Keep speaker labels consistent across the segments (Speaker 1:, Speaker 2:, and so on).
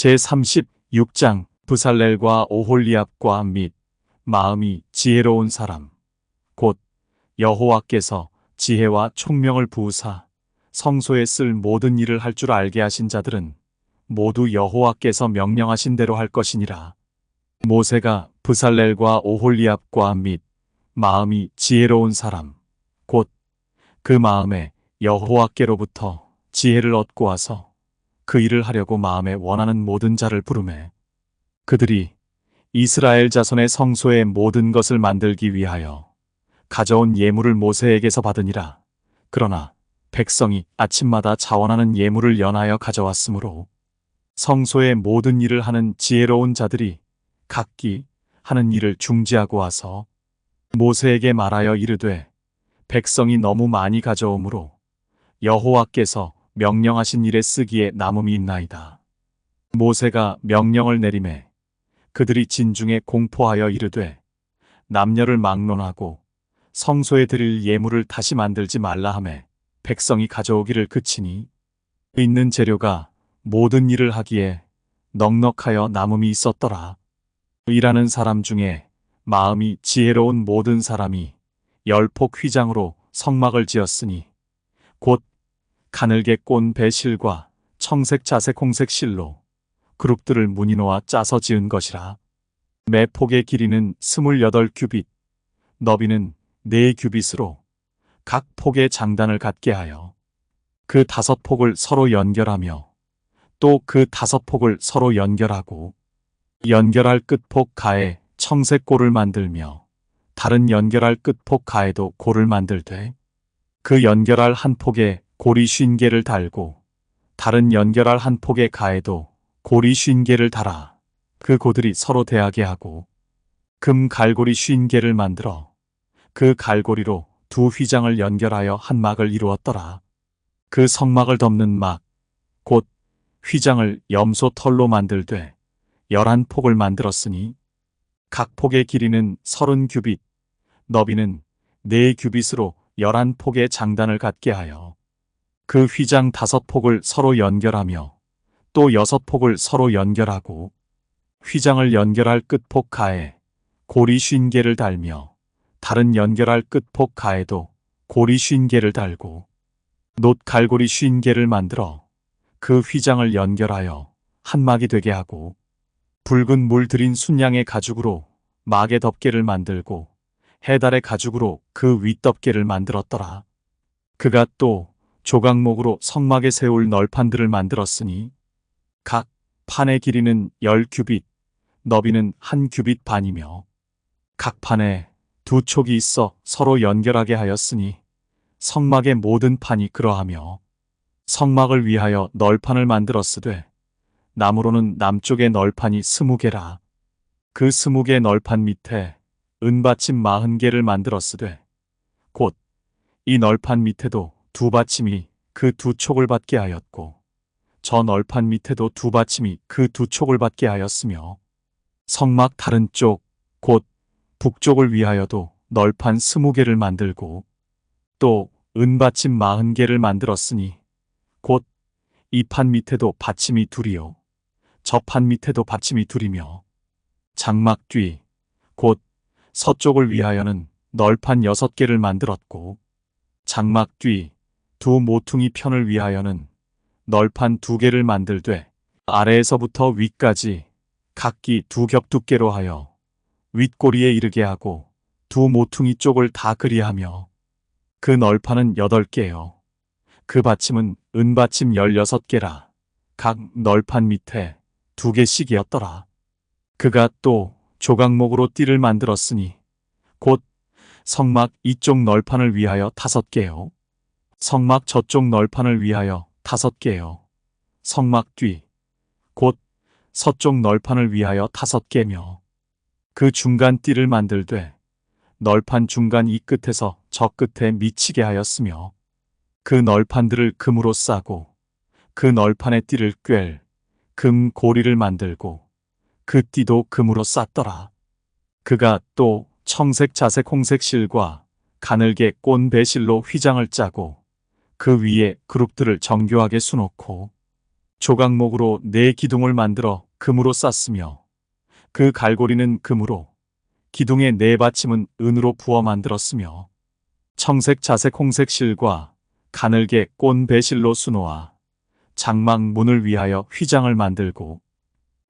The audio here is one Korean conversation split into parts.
Speaker 1: 제36장 부살렐과 오홀리압과 및 마음이 지혜로운 사람 곧 여호와께서 지혜와 총명을 부으사 성소에 쓸 모든 일을 할 줄 알게 하신 자들은 모두 여호와께서 명령하신 대로 할 것이니라. 모세가 부살렐과 오홀리압과 및 마음이 지혜로운 사람 곧 그 마음에 여호와께로부터 지혜를 얻고 와서 그 일을 하려고 마음에 원하는 모든 자를 부르매 그들이 이스라엘 자손의 성소의 모든 것을 만들기 위하여 가져온 예물을 모세에게서 받으니라. 그러나 백성이 아침마다 자원하는 예물을 연하여 가져왔으므로 성소의 모든 일을 하는 지혜로운 자들이 각기 하는 일을 중지하고 와서 모세에게 말하여 이르되 백성이 너무 많이 가져오므로 여호와께서 명령하신 일에 쓰기에 남음이 있나이다. 모세가 명령을 내림에 그들이 진중에 공포하여 이르되 남녀를 막론하고 성소에 드릴 예물을 다시 만들지 말라 하매 백성이 가져오기를 그치니 있는 재료가 모든 일을 하기에 넉넉하여 남음이 있었더라. 일하는 사람 중에 마음이 지혜로운 모든 사람이 열폭 휘장으로 성막을 지었으니 곧 가늘게 꼰 배실과 청색 자색 홍색 실로 그룹들을 무늬놓아 짜서 지은 것이라. 매 폭의 길이는 스물여덟 규빗, 너비는 네 규빗으로 각 폭의 장단을 갖게 하여 그 다섯 폭을 서로 연결하며 또 그 다섯 폭을 서로 연결하고 연결할 끝폭 가에 청색 골을 만들며 다른 연결할 끝폭 가에도 골을 만들되 그 연결할 한 폭에 고리 쉰 개를 달고 다른 연결할 한 폭의 가에도 고리 쉰 개를 달아 그 고들이 서로 대하게 하고 금 갈고리 쉰 개를 만들어 그 갈고리로 두 휘장을 연결하여 한 막을 이루었더라. 그 성막을 덮는 막, 곧 휘장을 염소 털로 만들되 열한 폭을 만들었으니 각 폭의 길이는 서른 규빗, 너비는 네 규빗으로 열한 폭의 장단을 갖게 하여 그 휘장 다섯 폭을 서로 연결하며 또 여섯 폭을 서로 연결하고 휘장을 연결할 끝폭 가에 고리 쉰 개를 달며 다른 연결할 끝폭 가에도 고리 쉰 개를 달고 놋 갈고리 쉰 개를 만들어 그 휘장을 연결하여 한 막이 되게 하고 붉은 물 들인 순양의 가죽으로 막의 덮개를 만들고 해달의 가죽으로 그 윗덮개를 만들었더라. 그가 또 조각목으로 성막에 세울 널판들을 만들었으니 각 판의 길이는 열 규빗, 너비는 한 규빗 반이며 각 판에 두 촉이 있어 서로 연결하게 하였으니 성막의 모든 판이 그러하며 성막을 위하여 널판을 만들었으되 나무로는 남쪽의 널판이 스무 개라. 그 스무 개 널판 밑에 은받침 마흔 개를 만들었으되 곧 이 널판 밑에도 두 받침이 그 두 촉을 받게 하였고 저 널판 밑에도 두 받침이 그 두 촉을 받게 하였으며 성막 다른 쪽 곧 북쪽을 위하여도 널판 스무 개를 만들고 또 은받침 마흔 개를 만들었으니 곧 이 판 밑에도 받침이 둘이요 저 판 밑에도 받침이 둘이며 장막 뒤 곧 서쪽을 위하여는 널판 여섯 개를 만들었고 장막 뒤 두 모퉁이 편을 위하여는 널판 두 개를 만들되 아래에서부터 위까지 각기 두 겹 두께로 하여 윗꼬리에 이르게 하고 두 모퉁이 쪽을 다 그리하며 그 널판은 여덟 개요. 그 받침은 은받침 열여섯 개라. 각 널판 밑에 두 개씩이었더라. 그가 또 조각목으로 띠를 만들었으니 곧 성막 이쪽 널판을 위하여 다섯 개요. 성막 저쪽 널판을 위하여 다섯 개요. 성막 뒤, 곧 서쪽 널판을 위하여 다섯 개며 그 중간 띠를 만들되 널판 중간 이 끝에서 저 끝에 미치게 하였으며 그 널판들을 금으로 싸고 그 널판의 띠를 꿰 금 고리를 만들고 그 띠도 금으로 쌌더라. 그가 또 청색 자색 홍색 실과 가늘게 꼰 배실로 휘장을 짜고 그 위에 그룹들을 정교하게 수놓고 조각목으로 네 기둥을 만들어 금으로 쌌으며 그 갈고리는 금으로 기둥의 네 받침은 은으로 부어 만들었으며 청색 자색 홍색 실과 가늘게 꼰 배실로 수놓아 장막 문을 위하여 휘장을 만들고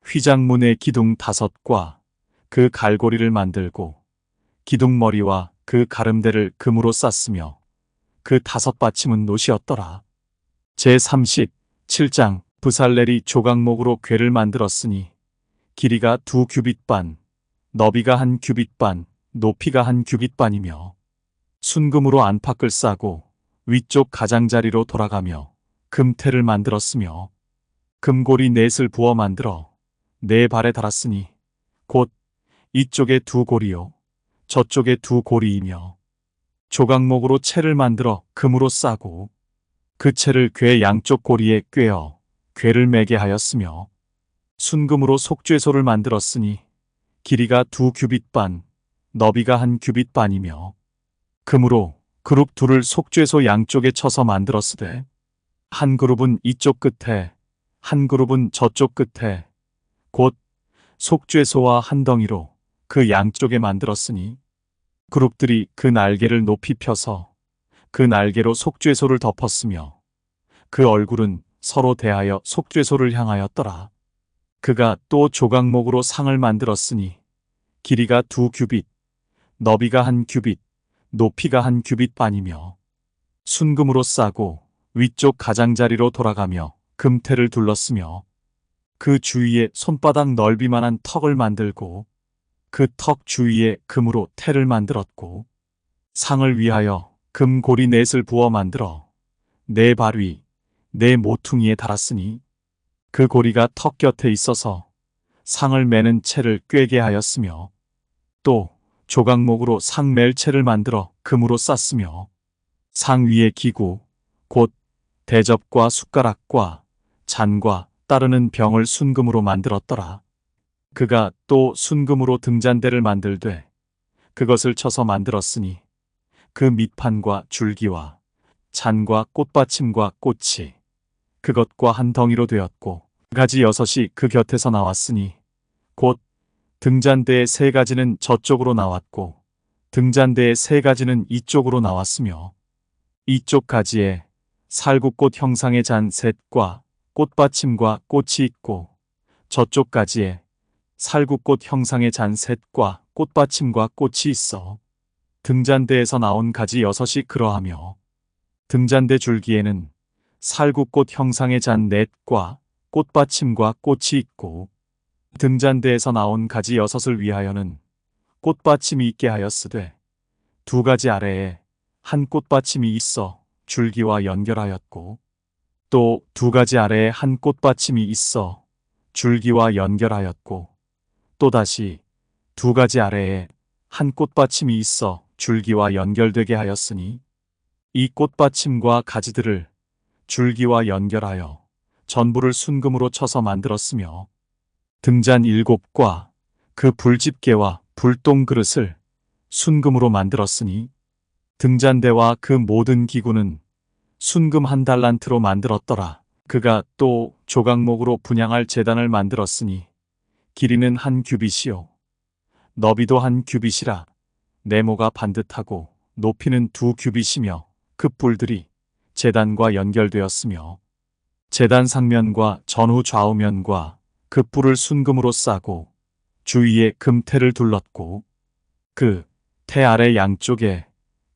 Speaker 1: 휘장문의 기둥 다섯과 그 갈고리를 만들고 기둥머리와 그 가름대를 금으로 쌌으며 그 다섯 받침은 노시였더라. 제37장 부살렐이 조각목으로 궤를 만들었으니 길이가 두 규빗 반, 너비가 한 규빗 반, 높이가 한 규빗 반이며 순금으로 안팎을 싸고 위쪽 가장자리로 돌아가며 금태를 만들었으며 금고리 넷을 부어 만들어 네 발에 달았으니 곧 이쪽에 두 고리요 저쪽에 두 고리이며 조각목으로 채를 만들어 금으로 싸고 그 채를 궤 양쪽 고리에 꿰어 궤를 매게 하였으며 순금으로 속죄소를 만들었으니 길이가 두 규빗 반, 너비가 한 규빗 반이며 금으로 그룹 둘을 속죄소 양쪽에 쳐서 만들었으되 한 그룹은 이쪽 끝에 한 그룹은 저쪽 끝에 곧 속죄소와 한 덩이로 그 양쪽에 만들었으니 그룹들이 그 날개를 높이 펴서 그 날개로 속죄소를 덮었으며 그 얼굴은 서로 대하여 속죄소를 향하였더라. 그가 또 조각목으로 상을 만들었으니 길이가 두 규빗, 너비가 한 규빗, 높이가 한 규빗 반이며 순금으로 싸고 위쪽 가장자리로 돌아가며 금태를 둘렀으며 그 주위에 손바닥 넓이만한 턱을 만들고 그 턱 주위에 금으로 태를 만들었고 상을 위하여 금고리 넷을 부어 만들어 네 발 위, 네 모퉁이에 달았으니 그 고리가 턱 곁에 있어서 상을 매는 채를 꿰게 하였으며 또 조각목으로 상 멜 채를 만들어 금으로 쌌으며 상 위에 기구 곧 대접과 숟가락과 잔과 따르는 병을 순금으로 만들었더라. 그가 또 순금으로 등잔대를 만들되 그것을 쳐서 만들었으니 그 밑판과 줄기와 잔과 꽃받침과 꽃이 그것과 한 덩이로 되었고 가지 여섯이 그 곁에서 나왔으니 곧 등잔대의 세 가지는 저쪽으로 나왔고 등잔대의 세 가지는 이쪽으로 나왔으며 이쪽 가지에 살구꽃 형상의 잔 셋과 꽃받침과 꽃이 있고 저쪽 가지에 살구꽃 형상의 잔 셋과 꽃받침과 꽃이 있어 등잔대에서 나온 가지 여섯이 그러하며 등잔대 줄기에는 살구꽃 형상의 잔 넷과 꽃받침과 꽃이 있고 등잔대에서 나온 가지 여섯을 위하여는 꽃받침이 있게 하였으되 두 가지 아래에 한 꽃받침이 있어 줄기와 연결하였고 또 두 가지 아래에 한 꽃받침이 있어 줄기와 연결하였고 또다시 두 가지 아래에 한 꽃받침이 있어 줄기와 연결되게 하였으니 이 꽃받침과 가지들을 줄기와 연결하여 전부를 순금으로 쳐서 만들었으며 등잔 일곱과 그 불집게와 불똥 그릇을 순금으로 만들었으니 등잔대와 그 모든 기구는 순금 한 달란트로 만들었더라. 그가 또 조각목으로 분양할 재단을 만들었으니 길이는 한 규빗이요. 너비도 한 규빗이라 네모가 반듯하고 높이는 두 규빗이며 그 뿔들이 재단과 연결되었으며 재단 상면과 전후 좌우면과 그 뿔을 순금으로 싸고 주위에 금태를 둘렀고 그 태 아래 양쪽에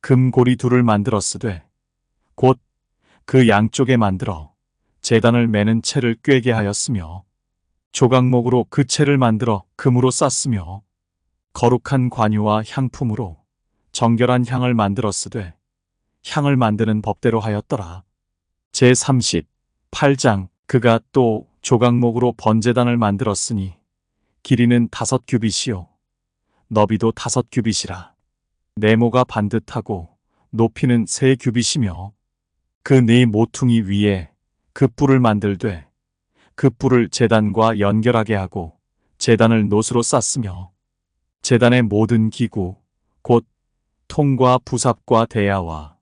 Speaker 1: 금고리 둘을 만들었으되 곧 그 양쪽에 만들어 재단을 매는 채를 꿰게 하였으며 조각목으로 그 채를 만들어 금으로 쌌으며 거룩한 관유와 향품으로 정결한 향을 만들었으되 향을 만드는 법대로 하였더라. 제38장 그가 또 조각목으로 번제단을 만들었으니 길이는 다섯 규빗이요 너비도 다섯 규빗이라 네모가 반듯하고 높이는 세 규빗이며 그 네 모퉁이 위에 그 뿔을 만들되 그 뿔을 재단과 연결하게 하고 재단을 노수로 쌌으며 재단의 모든 기구 곧 통과 부삽과 대야와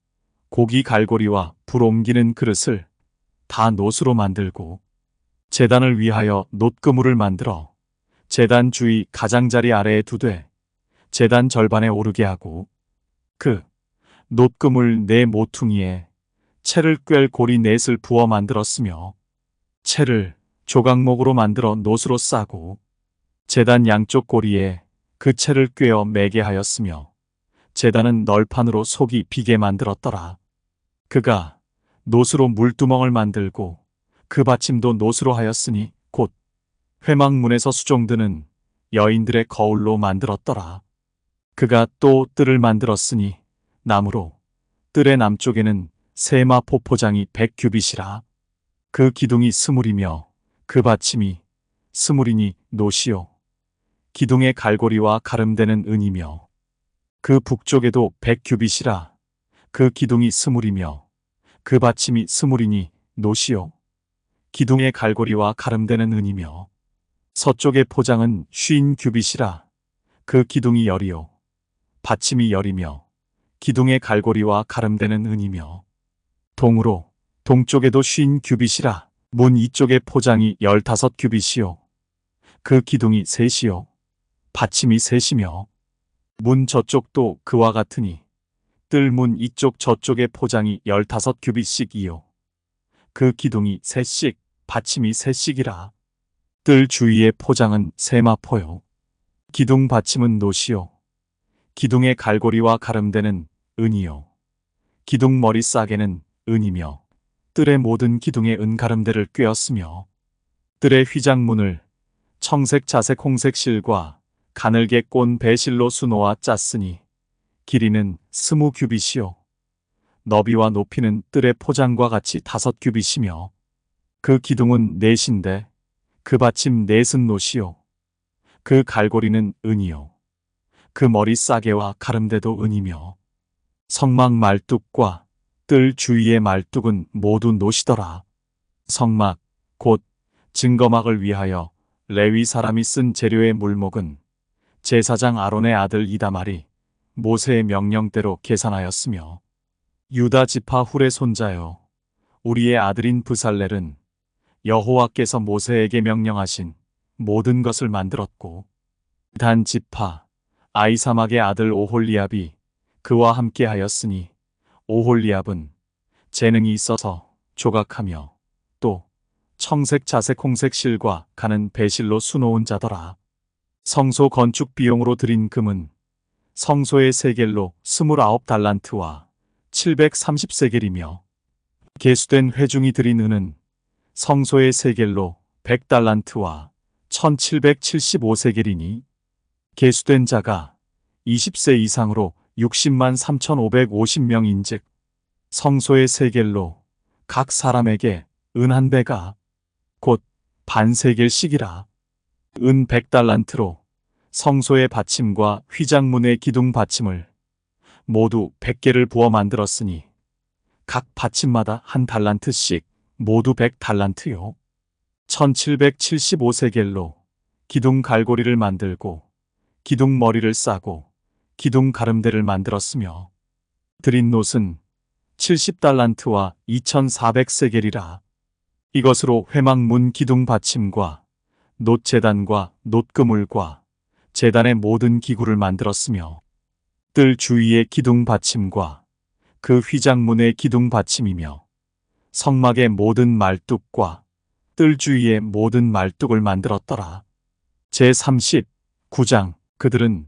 Speaker 1: 고기 갈고리와 불 옮기는 그릇을 다 노수로 만들고 재단을 위하여 놋그물을 만들어 재단 주위 가장자리 아래에 두되 재단 절반에 오르게 하고 그 놋그물 네 모퉁이에 채를 꿰 고리 넷을 부어 만들었으며 채를 조각목으로 만들어 놋으로 싸고 재단 양쪽 고리에 그 채를 꿰어 매게 하였으며 재단은 널판으로 속이 비게 만들었더라. 그가 놋으로 물두멍을 만들고 그 받침도 놋으로 하였으니 곧 회막문에서 수종드는 여인들의 거울로 만들었더라. 그가 또 뜰을 만들었으니 나무로 뜰의 남쪽에는 세마 포포장이 백 규빗이라 그 기둥이 스물이며 그 받침이 스물이니 노시오. 기둥의 갈고리와 가름되는 은이며 그 북쪽에도 백 규빗이라 그 기둥이 스물이며 그 받침이 스물이니 노시오. 기둥의 갈고리와 가름되는 은이며 서쪽의 포장은 쉰 규빗이라 그 기둥이 열이요 받침이 열이며 기둥의 갈고리와 가름되는 은이며 동으로 동쪽에도 쉰 규빗이라 문 이쪽의 포장이 열다섯 규빗이요. 그 기둥이 셋이요. 받침이 셋이며 문 저쪽도 그와 같으니 뜰문 이쪽 저쪽의 포장이 열다섯 규빗씩이요. 그 기둥이 셋씩 받침이 셋씩이라 뜰 주위의 포장은 세마포요. 기둥 받침은 노시요. 기둥의 갈고리와 가름되는 은이요. 기둥 머리 싸개는 은이며 뜰의 모든 기둥의 은가름대를 꿰었으며 뜰의 휘장문을 청색 자색 홍색 실과 가늘게 꼰 배실로 수놓아 짰으니 길이는 스무 규빗이요. 너비와 높이는 뜰의 포장과 같이 다섯 규빗이며 그 기둥은 넷인데 그 받침 넷은 노시요. 그 갈고리는 은이요. 그 머리 싸개와 가름대도 은이며 성막 말뚝과 뜰 주위의 말뚝은 모두 노시더라. 성막, 곧 증거막을 위하여 레위 사람이 쓴 재료의 물목은 제사장 아론의 아들 이다말이 모세의 명령대로 계산하였으며 유다 지파 훌의 손자여 우리의 아들인 부살렐은 여호와께서 모세에게 명령하신 모든 것을 만들었고 단 지파 아이사막의 아들 오홀리압이 그와 함께 하였으니 오홀리압은 재능이 있어서 조각하며 또 청색 자색 홍색 실과 가는 배실로 수놓은 자더라. 성소 건축 비용으로 들인 금은 성소의 세겔로 29 달란트와 730세겔이며 개수된 회중이 들인 은은 성소의 세겔로 100 달란트와 1775세겔이니 개수된 자가 20세 이상으로 60만 3,550명 인즉 성소의 세겔로 각 사람에게 은 한 배가 곧 반세겔씩이라 은 100달란트로 성소의 받침과 휘장문의 기둥 받침을 모두 100개를 부어 만들었으니 각 받침마다 한 달란트씩 모두 100달란트요. 1775세겔로 기둥 갈고리를 만들고 기둥 머리를 싸고 기둥 가름대를 만들었으며 드린 놋은 70달란트와 2400세겔이라 이것으로 회막문 기둥 받침과 놋 재단과 놋그물과 재단의 모든 기구를 만들었으며 뜰 주위의 기둥 받침과 그 휘장문의 기둥 받침이며 성막의 모든 말뚝과 뜰 주위의 모든 말뚝을 만들었더라. 제39장 그들은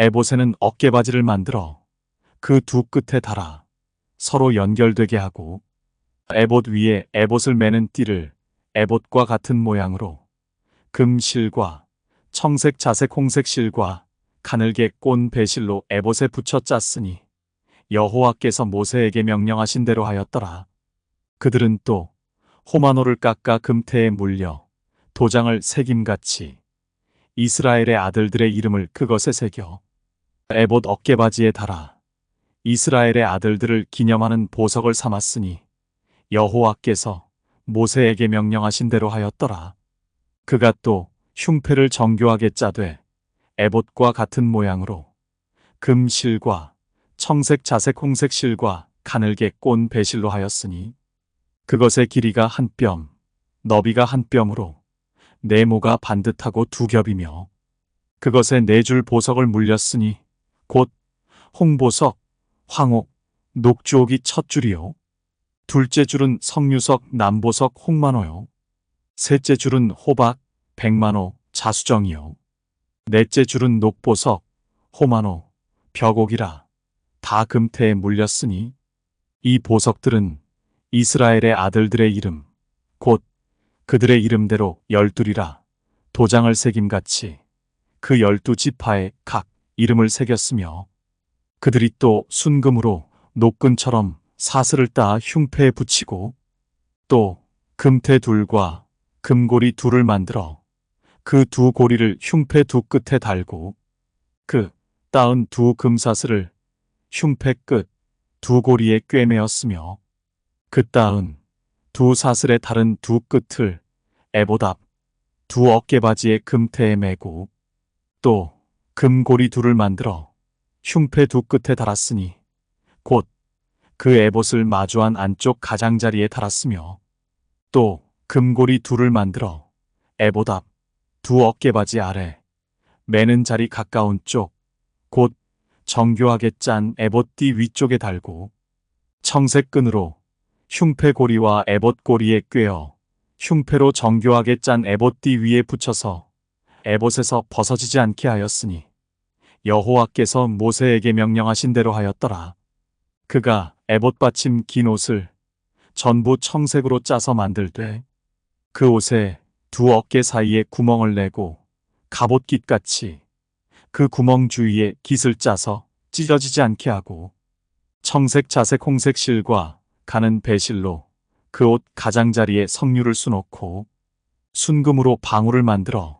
Speaker 1: 에봇에는 어깨바지를 만들어 그 두 끝에 달아 서로 연결되게 하고 에봇 위에 에봇을 매는 띠를 에봇과 같은 모양으로 금실과 청색 자색 홍색 실과 가늘게 꼰 배실로 에봇에 붙여 짰으니 여호와께서 모세에게 명령하신 대로 하였더라. 그들은 또 호마노를 깎아 금태에 물려 도장을 새김같이 이스라엘의 아들들의 이름을 그것에 새겨 에봇 어깨바지에 달아 이스라엘의 아들들을 기념하는 보석을 삼았으니 여호와께서 모세에게 명령하신 대로 하였더라. 그가 또 흉패를 정교하게 짜되 에봇과 같은 모양으로 금실과 청색 자색 홍색 실과 가늘게 꼰 배실로 하였으니 그것의 길이가 한 뼘, 너비가 한 뼘으로 네모가 반듯하고 두 겹이며 그것에 네 줄 보석을 물렸으니 곧 홍보석, 황옥, 녹주옥이 첫 줄이요. 둘째 줄은 성유석, 남보석, 홍만호요. 셋째 줄은 호박, 백만호, 자수정이요. 넷째 줄은 녹보석, 호만호, 벽옥이라 다 금태에 물렸으니 이 보석들은 이스라엘의 아들들의 이름, 곧 그들의 이름대로 열둘이라 도장을 새김같이 그 열두 지파에 각 이름을 새겼으며 그들이 또 순금으로 녹근처럼 사슬을 따 흉패에 붙이고 또 금태 둘과 금고리 둘을 만들어 그 두 고리를 흉패 두 끝에 달고 그 따은 두 금사슬을 흉패 끝 두 고리에 꿰매었으며 그 따은 두 사슬에 다른 두 끝을 앞두 어깨바지에 금태에 매고 또 금고리 둘을 만들어 흉패 두 끝에 달았으니 곧 그 에봇을 마주한 안쪽 가장자리에 달았으며 또 금고리 둘을 만들어 에봇 앞두 어깨바지 아래 매는 자리 가까운 쪽 곧 정교하게 짠 에봇띠 위쪽에 달고 청색 끈으로 흉패 고리와 에봇 고리에 꿰어 흉패로 정교하게 짠 에봇띠 위에 붙여서 에봇에서 벗어지지 않게 하였으니 여호와께서 모세에게 명령하신 대로 하였더라. 그가 에봇 받침 긴 옷을 전부 청색으로 짜서 만들되 그 옷에 두 어깨 사이에 구멍을 내고 갑옷깃같이 그 구멍 주위에 깃을 짜서 찢어지지 않게 하고 청색 자색 홍색 실과 가는 배실로 그 옷 가장자리에 석류를 수놓고 순금으로 방울을 만들어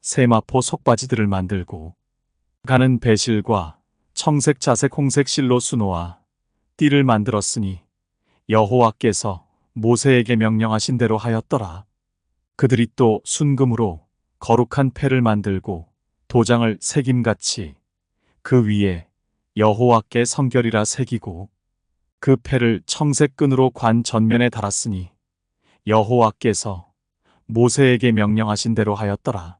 Speaker 1: 세마포 속바지들을 만들고 가는 배실과 청색 자색 홍색 실로 수놓아 띠를 만들었으니 여호와께서 모세에게 명령하신 대로 하였더라. 그들이 또 순금으로 거룩한 패를 만들고 도장을 새김같이 그 위에 여호와께 성결이라 새기고 그 패를 청색 끈으로 관 전면에 달았으니 여호와께서 모세에게 명령하신 대로 하였더라.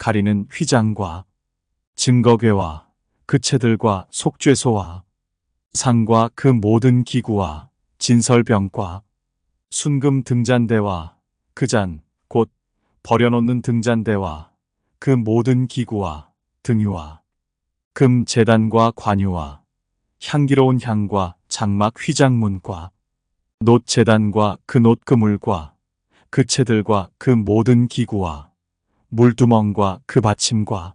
Speaker 1: 가리는 휘장과 증거궤와 그 채들과 속죄소와 상과 그 모든 기구와 진설병과 순금 등잔대와 그 잔 곧 버려놓는 등잔대와 그 모든 기구와 등유와 금 재단과 관유와 향기로운 향과 장막 휘장문과 놋 재단과 그놋 그물과 그 채들과 그 모든 기구와 물두멍과 그 받침과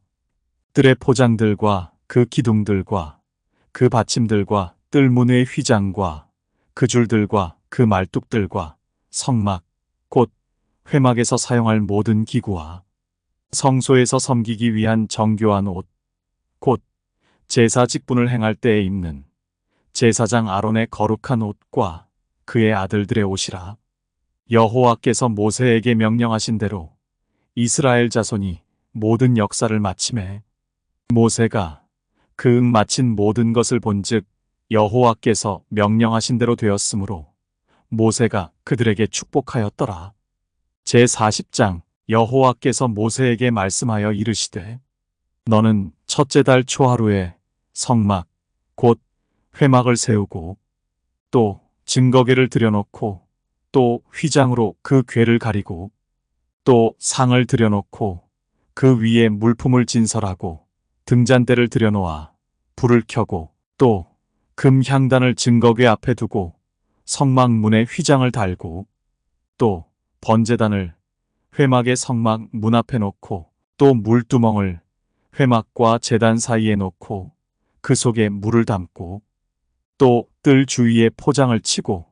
Speaker 1: 뜰의 포장들과 그 기둥들과 그 받침들과 뜰문의 휘장과 그 줄들과 그 말뚝들과 성막 곧 회막에서 사용할 모든 기구와 성소에서 섬기기 위한 정교한 옷, 곧 제사 직분을 행할 때에 입는 제사장 아론의 거룩한 옷과 그의 아들들의 옷이라. 여호와께서 모세에게 명령하신 대로 이스라엘 자손이 모든 역사를 마침에 모세가 그응 마친 모든 것을 본즉 여호와께서 명령하신 대로 되었으므로 모세가 그들에게 축복하였더라. 제 40장 여호와께서 모세에게 말씀하여 이르시되 너는 첫째 달 초하루에 성막 곧 회막을 세우고 또 증거궤를 들여놓고 또 휘장으로 그 궤를 가리고 또 상을 들여놓고 그 위에 물품을 진설하고 등잔대를 들여놓아 불을 켜고 또 금 향단을 증거궤 앞에 두고 성막 문에 휘장을 달고 또 번제단을 회막의 성막 문 앞에 놓고 또 물두멍을 회막과 제단 사이에 놓고 그 속에 물을 담고 또 뜰 주위에 포장을 치고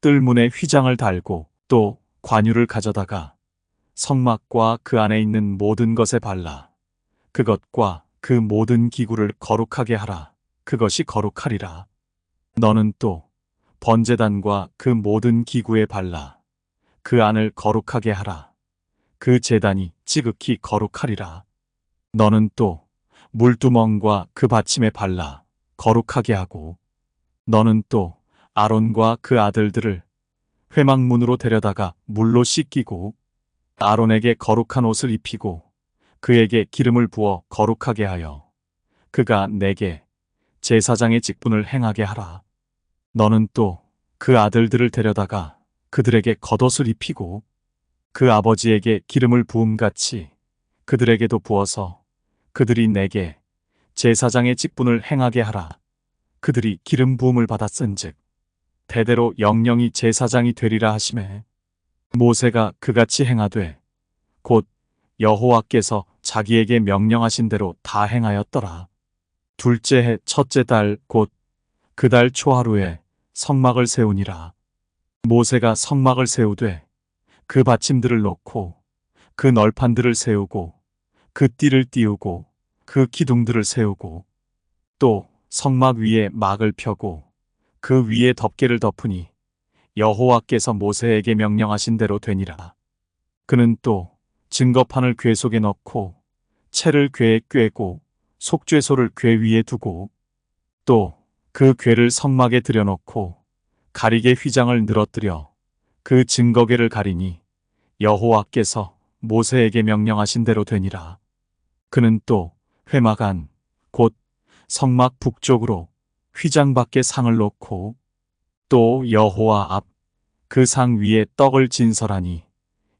Speaker 1: 뜰 문에 휘장을 달고 또 관유를 가져다가 성막과 그 안에 있는 모든 것에 발라. 그것과 그 모든 기구를 거룩하게 하라. 그것이 거룩하리라. 너는 또 번제단과 그 모든 기구에 발라. 그 안을 거룩하게 하라. 그 제단이 지극히 거룩하리라. 너는 또 물두멍과 그 받침에 발라 거룩하게 하고. 너는 또 아론과 그 아들들을 회막문으로 데려다가 물로 씻기고 아론에게 거룩한 옷을 입히고 그에게 기름을 부어 거룩하게 하여 그가 내게 제사장의 직분을 행하게 하라. 너는 또 그 아들들을 데려다가 그들에게 겉옷을 입히고 그 아버지에게 기름을 부음같이 그들에게도 부어서 그들이 내게 제사장의 직분을 행하게 하라. 그들이 기름 부음을 받았은즉 대대로 영영이 제사장이 되리라 하심에 모세가 그같이 행하되 곧 여호와께서 자기에게 명령하신 대로 다 행하였더라. 둘째 해 첫째 달 곧 그 달 초하루에 성막을 세우니라. 모세가 성막을 세우되 그 받침들을 놓고 그 널판들을 세우고 그 띠를 띄우고 그 기둥들을 세우고 또 성막 위에 막을 펴고 그 위에 덮개를 덮으니 여호와께서 모세에게 명령하신 대로 되니라. 그는 또 증거판을 궤 속에 넣고 채를 궤에 꿰고 속죄소를 궤 위에 두고 또 그 궤를 성막에 들여놓고 가리개 휘장을 늘어뜨려 그 증거궤를 가리니 여호와께서 모세에게 명령하신 대로 되니라. 그는 또 회막 안, 곧 성막 북쪽으로 휘장 밖에 상을 놓고 또 여호와 앞 그 상 위에 떡을 진설하니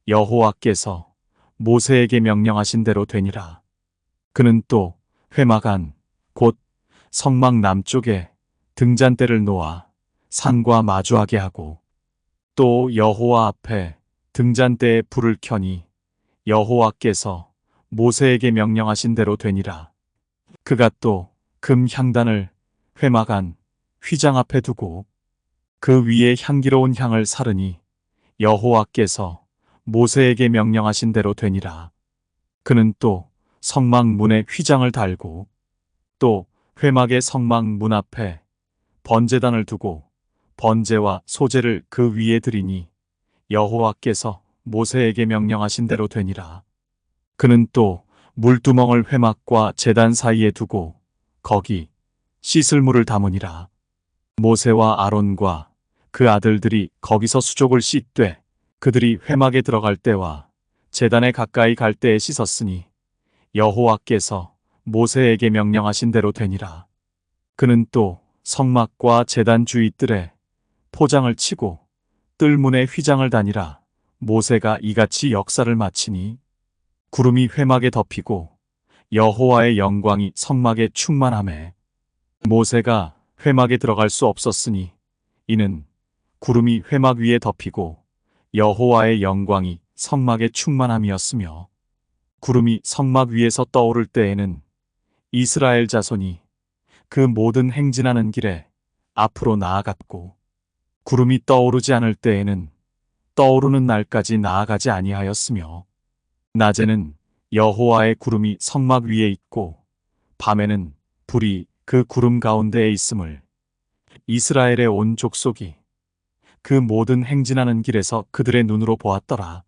Speaker 1: 여호와께서 모세에게 명령하신 대로 되니라. 그는 또 회막 안, 곧 성막 남쪽에 등잔대를 놓아 산과 마주하게 하고 또 여호와 앞에 등잔대에 불을 켜니 여호와께서 모세에게 명령하신 대로 되니라. 그가 또 금 향단을 회막 안 휘장 앞에 두고 그 위에 향기로운 향을 사르니 여호와께서 모세에게 명령하신 대로 되니라. 그는 또 성막 문에 휘장을 달고 또 회막의 성막 문 앞에 번제단을 두고 번제와 소제를 그 위에 드리니 여호와께서 모세에게 명령하신 대로 되니라. 그는 또 물두멍을 회막과 제단 사이에 두고 거기 씻을 물을 담으니라. 모세와 아론과 그 아들들이 거기서 수족을 씻되 그들이 회막에 들어갈 때와 제단에 가까이 갈 때에 씻었으니 여호와께서 모세에게 명령하신 대로 되니라. 그는 또 성막과 제단 주위뜰에 포장을 치고 뜰문에 휘장을 다니라. 모세가 이같이 역사를 마치니 구름이 회막에 덮이고 여호와의 영광이 성막에 충만함에 모세가 회막에 들어갈 수 없었으니 이는 구름이 회막 위에 덮이고 여호와의 영광이 성막에 충만함이었으며 구름이 성막 위에서 떠오를 때에는 이스라엘 자손이 그 모든 행진하는 길에 앞으로 나아갔고 구름이 떠오르지 않을 때에는 떠오르는 날까지 나아가지 아니하였으며 낮에는 여호와의 구름이 성막 위에 있고 밤에는 불이 그 구름 가운데에 있음을 이스라엘의 온 족속이 그 모든 행진하는 길에서 그들의 눈으로 보았더라.